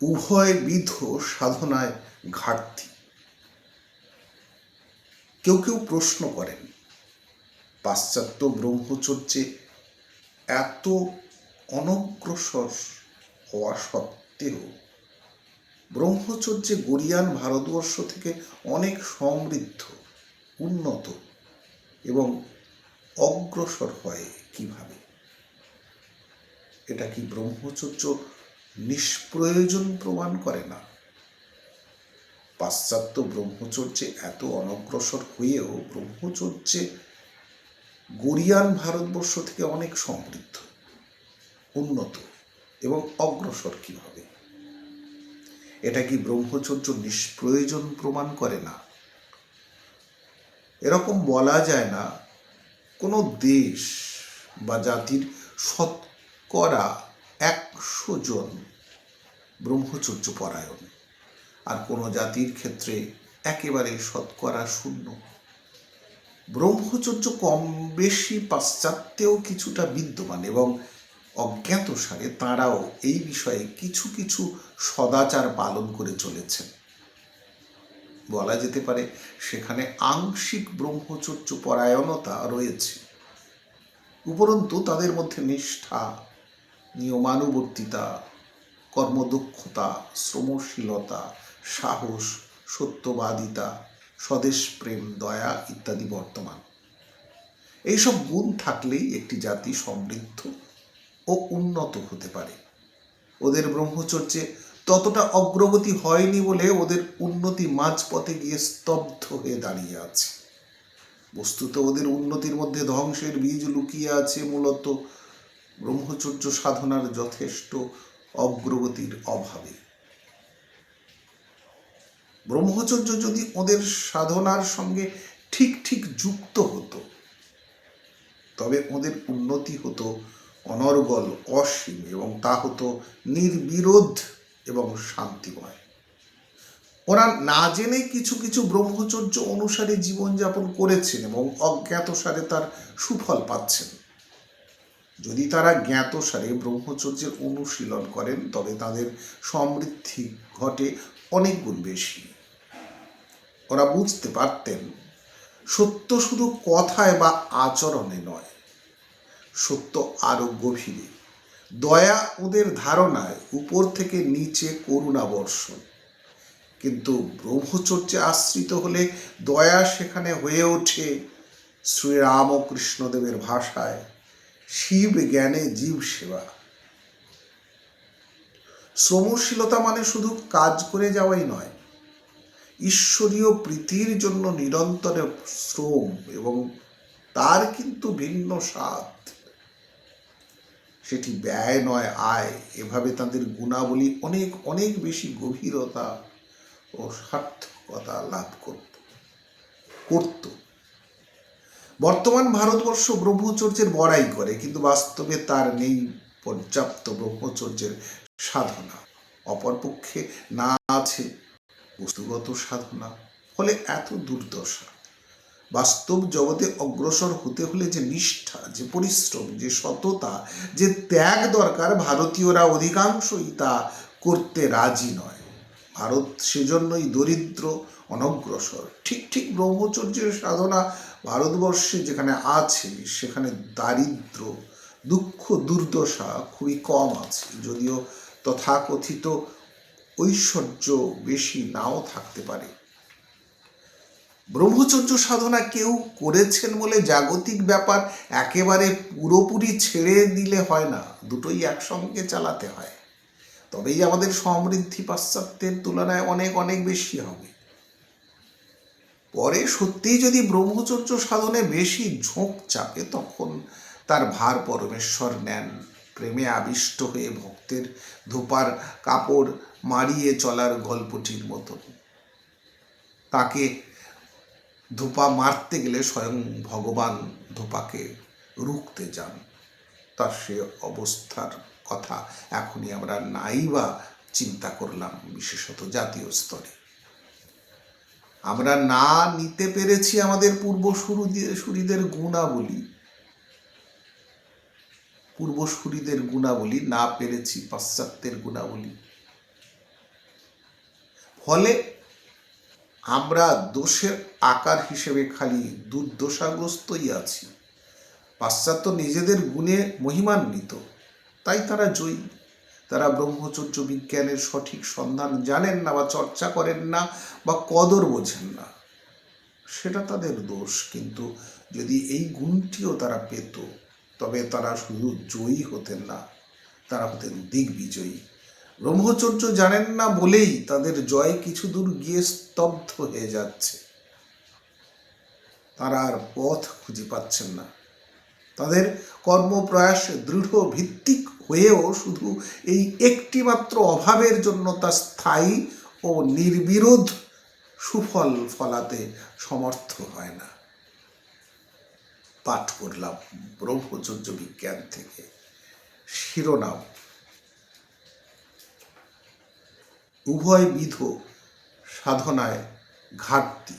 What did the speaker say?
উভয়বিধ সাধনায় ঘাটতি। কেউ কেউ প্রশ্ন করেন, পাশ্চাত্য ব্রহ্মচর্যে এত অনগ্রসর হওয়া সত্ত্বেও ব্রহ্মচর্যে গরিয়ান ভারতবর্ষ থেকে অনেক সমৃদ্ধ, উন্নত এবং অগ্রসর হয় কীভাবে? এটা কি ব্রহ্মচর্য নিষ্প্রয়োজন প্রমাণ করে না। পাশ্চাত্য ব্রহ্মচর্যে এত অনগ্রসর হয়েও ব্রহ্মচর্যে গরিয়ান ভারতবর্ষ থেকে অনেক সমৃদ্ধ, উন্নত এবং অগ্রসর কীভাবে? এটা কি ব্রহ্মচর্য নিষ্প্রয়োজন প্রমাণ করে না? এরকম বলা যায় না, কোনো দেশ বা জাতির শতকরা একশো জন ব্রহ্মচর্য পরায়ণ আর কোনো জাতির ক্ষেত্রে একেবারে শতকরা শূন্য। ব্রহ্মচর্য কম বেশি পাশ্চাত্যেও কিছুটা বিদ্যমান এবং অজ্ঞাত অজ্ঞাতসারে তাঁরাও এই বিষয়ে কিছু কিছু সদাচার পালন করে চলেছেন। বলা যেতে পারে সেখানে আংশিক ব্রহ্মচর্য পরায়ণতা রয়েছে। উপরন্তু তাদের মধ্যে নিষ্ঠা নিয়মানুবর্তিতা, কর্মদক্ষতা, শ্রমশীলতা, সাহস, সত্যবাদিতা, স্বদেশ প্রেম, দয়া ইত্যাদি বর্তমান। এইসব গুণ থাকলেই একটি জাতি সমৃদ্ধ ও উন্নত হতে পারে। ওদের ব্রহ্মচর্যে ততটা অগ্রগতি হয়নি বলে ওদের উন্নতি মাঝপথে গিয়ে স্তব্ধ হয়ে দাঁড়িয়ে আছে। বস্তুত ওদের উন্নতির মধ্যে ধ্বংসের বীজ লুকিয়ে আছে মূলত ব্রহ্মচর্য সাধনার যথেষ্ট অগ্রগতির অভাবে। ব্রহ্মচর্য যদি ওদের সাধনার সঙ্গে ঠিক ঠিক যুক্ত হতো, তবে ওদের উন্নতি হতো অনর্গল, অসীম এবং তা হতো নির্বিরোধ এবং শান্তিময়। ওরা না জেনে কিছু কিছু ব্রহ্মচর্য অনুসারে জীবনযাপন করেছেন এবং অজ্ঞাতসারে তার সুফল পাচ্ছেন। যদি তারা জ্ঞাতসারে ব্রহ্মচর্যের অনুশীলন করেন, তবে তাদের সমৃদ্ধি ঘটে অনেক গুণ বেশি। ওরা বুঝতে পারতেন, সত্য শুধু কথায় বা আচরণে নয়, সত্য আরও গভীরে। দয়া ওদের ধারণায় উপর থেকে নিচে করুণা বর্ষণ কিন্তু ব্রহ্মচর্যে আশ্রিত হলে দয়া সেখানে হয়ে ওঠে শ্রীরামকৃষ্ণদেবের ভাষায়। শিব জ্ঞানে জীব সেবা। শ্রমশীলতা মানে শুধু কাজ করে যাওয়াই নয়, ঈশ্বরীয় প্রীতির জন্য নিরন্তর শ্রম এবং তার কিন্তু ভিন্ন স্বাদ। সেটি ব্যয় নয়, আয়। এভাবে তাদের গুণাবলী অনেক অনেক বেশি গভীরতা ও সার্থকতা লাভ করত করত। বর্তমান ভারতবর্ষ ব্রহ্মচর্যের বড়াই করে, কিন্তু বাস্তবে তার নেই পর্যাপ্ত ব্রহ্মচর্যের সাধনা। অপরপক্ষে না আছে বস্তুগত সাধনা, ফলে এত দুর্দশা। বাস্তব জগতে অগ্রসর হতে হলে যে নিষ্ঠা, যে পরিশ্রম, যে সততা, যে ত্যাগ দরকার ভারতীয়রা অধিকাংশই তা করতে রাজি নয়। ভারত সেজন্যই দরিদ্র, অনগ্রসর। ঠিক ঠিক ব্রহ্মচর্যের সাধনা ভারতবর্ষে যেখানে আছে, সেখানে দারিদ্র, দুঃখ, দুর্দশা খুবই কম আছে। যদিও তথাকথিত ঐশ্বর্য বেশি নাও থাকতে পারে। ব্রহ্মচর্য সাধনা কেউ করেছেন বলে জাগতিক ব্যাপার একেবারে পুরোপুরি ছেড়ে দিলে হয় না, দুটোই একসঙ্গে চালাতে হয়। তবেই আমাদের সমৃদ্ধি পাশ্চাত্যের তুলনায় অনেক অনেক বেশি হবে। পরে সত্যিই যদি ব্রহ্মচর্য সাধনে বেশি ঝোঁক চাপে, তখন তার ভার পরমেশ্বর নেন। প্রেমে আবিষ্ট হয়ে ভক্তের ধোপার কাপড় মারিয়ে চলার গল্পটির মতন। তাকে ধোপা মারতে গেলে স্বয়ং ভগবান ধোপাকে রুখতে যান। তার সে অবস্থার কথা এখনই আমরা নাই বা চিন্তা করলাম, বিশেষত জাতীয় স্তরে। আমরা না নিতে পেরেছি আমাদের পূর্বসূরিদের গুণাবলী। পূর্বসূরিদের গুণাবলী, না পেরেছি পাশ্চাত্যের গুণাবলী। ফলে আমরা দোষের আকার হিসেবে খালি দুর্দশাগ্রস্তই আছি। পাশ্চাত্য নিজেদের গুণে মহিমান্বিত, তাই তারা জয়ী। তারা ব্রহ্মচর্য বিজ্ঞানের সঠিক সন্ধান জানেন না বা চর্চা করেন না বা কদর বোঝেন না। সেটা তাদের দোষ, কিন্তু যদি এই গুণটিও তারা পেত, তবে তারা শুধু জয়ী হতেন না, তারা হতেন দিগ্বিজয়ী। ব্রহ্মচর্য জানেন না বলেই তাদের জয় কিছু দূর গিয়ে স্তব্ধ হয়ে যাচ্ছে। তারা আর পথ খুঁজে পাচ্ছেন না। তাদের কর্মপ্রয়াস দৃঢ় ভিত্তিক হয়েও শুধু এই একটিমাত্র অভাবের জন্য তা স্থায়ী ও নির্বিরোধ সুফল ফলাতে সমর্থ হয় না। পাঠ করলাম ব্রহ্মচর্য বিজ্ঞান থেকে। শিরোনাম। উভয় বিধ সাধনায় ঘাটতি।